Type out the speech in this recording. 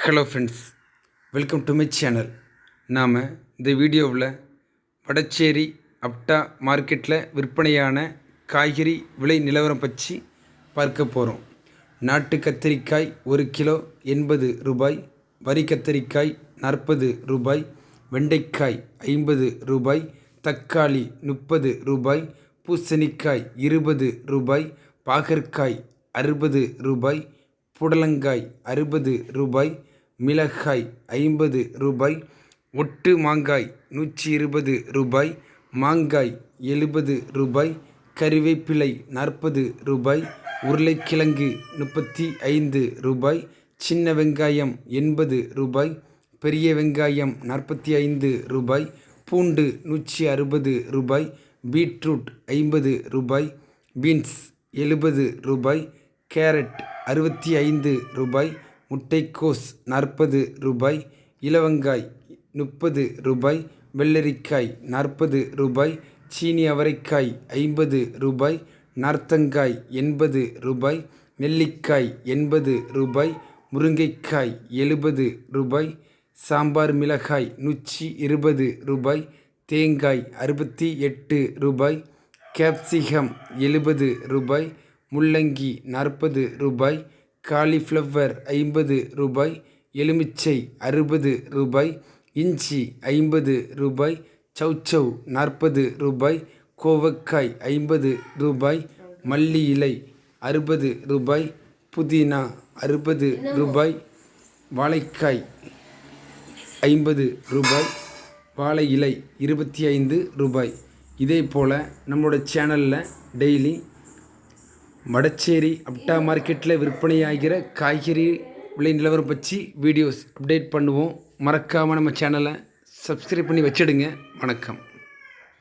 Hello friends welcome to my channel நாம் இந்த வீடியோவில் வடச்சேரி அப்டா மார்க்கெட்டில் விற்பனையான காய்கறி விலை நிலவரம் பற்றி பார்க்க போகிறோம் நாட்டு கத்திரிக்காய் ஒரு கிலோ எண்பது ரூபாய் வரி கத்திரிக்காய் நாற்பது ரூபாய் வெண்டைக்காய் ஐம்பது ரூபாய் தக்காளி முப்பது ரூபாய் பூசணிக்காய் இருபது ரூபாய் பாகற்காய் அறுபது ரூபாய் புடலங்காய் அறுபது ரூபாய் மிளகாய் ஐம்பது ரூபாய் ஒட்டு மாங்காய் நூற்றி இருபது ரூபாய் மாங்காய் எழுபது ரூபாய் கறிவேப்பிலை நாற்பது ரூபாய் உருளைக்கிழங்கு முப்பத்தி ஐந்து ரூபாய் சின்ன வெங்காயம் எண்பது ரூபாய் பெரிய வெங்காயம் நாற்பத்தி ஐந்து ரூபாய் பூண்டு நூற்றி அறுபது ரூபாய் பீட்ரூட் ஐம்பது ரூபாய் பீன்ஸ் எழுபது ரூபாய் கேரட் அறுபத்தி ஐந்து ரூபாய் முட்டைக்கோஸ் நாற்பது ரூபாய் இலவங்காய் முப்பது ரூபாய் வெள்ளரிக்காய் நாற்பது ரூபாய் சீனி அவரைக்காய் ஐம்பது ரூபாய் நார்த்தங்காய் எண்பது ரூபாய் நெல்லிக்காய் எண்பது ரூபாய் முருங்கைக்காய் எழுபது ரூபாய் சாம்பார் மிளகாய் நூற்றி இருபது ரூபாய் தேங்காய் அறுபத்தி எட்டு ரூபாய் கேப்சிகம் எழுபது ரூபாய் முள்ளங்கி நாற்பது ரூபாய் காலிஃப்ளவர் ஐம்பது ரூபாய் எலுமிச்சை அறுபது ரூபாய் இஞ்சி ஐம்பது ரூபாய் சௌச்சௌ நாற்பது ரூபாய் கோவக்காய் ஐம்பது ரூபாய் மல்லி இலை அறுபது ரூபாய் புதினா அறுபது ரூபாய் வாழைக்காய் ஐம்பது ரூபாய் வாழை இலை இருபத்தி ஐந்து ரூபாய். இதே போல் நம்மளோட சேனலில் டெய்லி வடச்சேரி அப்டா மார்க்கெட்டில் விற்பனையாகிற காய்கறி விலை நிலவரம் பற்றி வீடியோஸ் அப்டேட் பண்ணுவோம். மறக்காமல் நம்ம சேனலை சப்ஸ்கிரைப் பண்ணி வச்சிடுங்க. வணக்கம்.